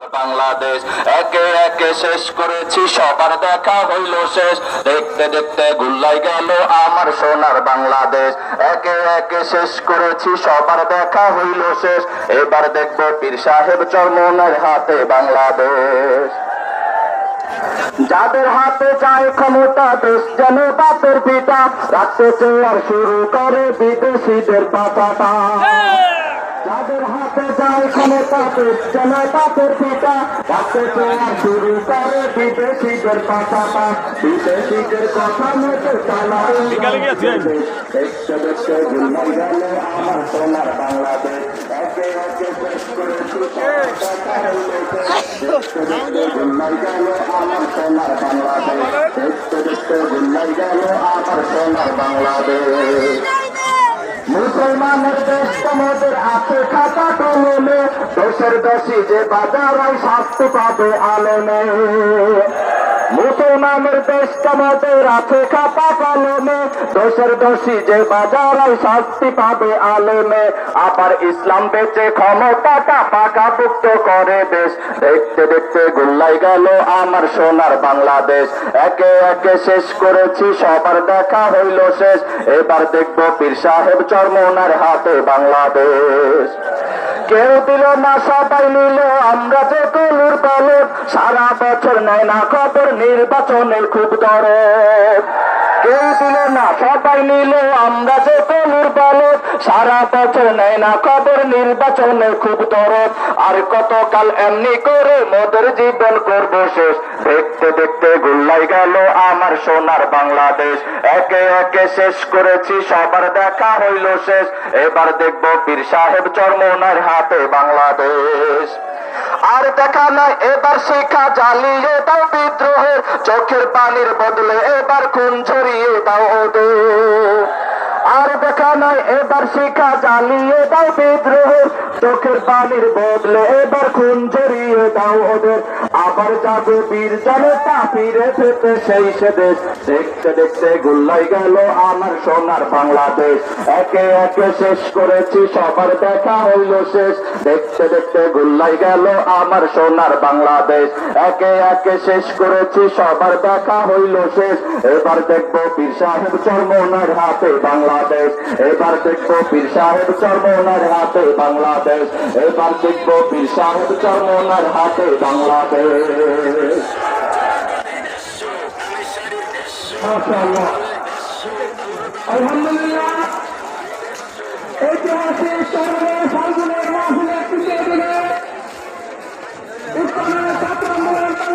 বাংলাদেশ। একে একে শেষ করেছি, সবার দেখা হইল শেষ। দেখতে দেখতে গুল্লাই গেল আমার সোনার বাংলাদেশ। একে একে শেষ করেছি, সবার দেখা হইল শেষ। এবার দেখব পীর সাহেব চরমনের হাতে বাংলাদেশ। যাদের হাতে চায় ক্ষমতা, দেশ যেন বাপের পিতা। রাখতে চেয়ার শুরু করে বিদেশিদের পাতাটা যাদের হাতে যায় ক্ষমতা দেশ যেন বাপের পিতা রাখতে চেয়ার শুরু করে বিদেশিদের পাতাটা বিদেশিদের কথা মতো চালা বিকালে গিয়েছেন? দেখতে দেখতে গুল্লাই গেল আমার সোনার বাংলাদেশ একে একে শেষ করেছি সবার কথা হইল শেষ। দেখতে দেখতে গুল্লাই গেল আমার সোনার বাংলাদেশ দেখতে দেখতে গুল্লাই গেল আমার সোনার বাংলাদেশ মুসলমানের দেশ তোমাদের আছে খাতা কলমে দোষের দোষী যে বাজারায় শাস্তি পাবে আলমে মুসলমানের দেশ তোমাদের আছে খাতা কলমে দোষের দোষী যে বাজারায় শাস্তি পাবে আলমে আবার ইসলাম বেচে ক্ষমতাটা পাকাপুক্ত করে দেশ। দেখতে দেখতে গুল্লাই গেল আমার সোনার বাংলাদেশ। একে একে শেষ করেছি, সবার দেখা হইল শেষ। এবার দেখব পীর সাহেব চরমনার হাতে বাংলাদেশ। কেউ দিল না, সবাই নিল। আমরা যে কলুর বলদ সারা বছর নেয় না খবর, নির্বাচনের খুব দরদ। কেউ দিল না, সবাই নিল আমরা যে সারা নেয় না খবর নির্বাচনের খুব দরদ। আর কতকাল এমনি করে মোদের জীবন করব শেষ। দেখতে দেখতে গুল্লাই গেল আমার সোনার বাংলাদেশ। একে একে শেষ করেছি, সবার দেখা হইল শেষ। এবার দেখব পীর সাহেব চরমনার হাতে বাংলাদেশ। আর দেখা নাই, এবার শিখা জ্বালিয়ে দাও বিদ্রোহের। চোখের পানির বদলে এবার খুন ঝরিয়ে দাও ওদের। আর দেখা নাই, এবার শিখা জ্বালিয়ে দাও বিদ্রোহের চোখের পানির বদলে এবার খুন ঝরিয়ে দাও ওদের। আবার যাবে বীর জনতা ফিরে পেতে সেই সে দেশ। দেখতে দেখতে গুল্লাই গেল আমার সোনার বাংলাদেশ। একে একে শেষ করেছি, সবার দেখা হইল শেষ। দেখতে দেখতে গুল্লাই গেল আমার সোনার বাংলাদেশ। একে একে শেষ করেছি, সবার দেখা হইল শেষ। এবার দেখব পীর সাহেব চর্মনার হাতে বাংলাদেশ। এবার দেখব পীর সাহেব চর্মনার হাতে বাংলাদেশ। এবার দেখব পীর সাহেব চর্মনার হাতে বাংলাদেশ। ঐতিহাসিক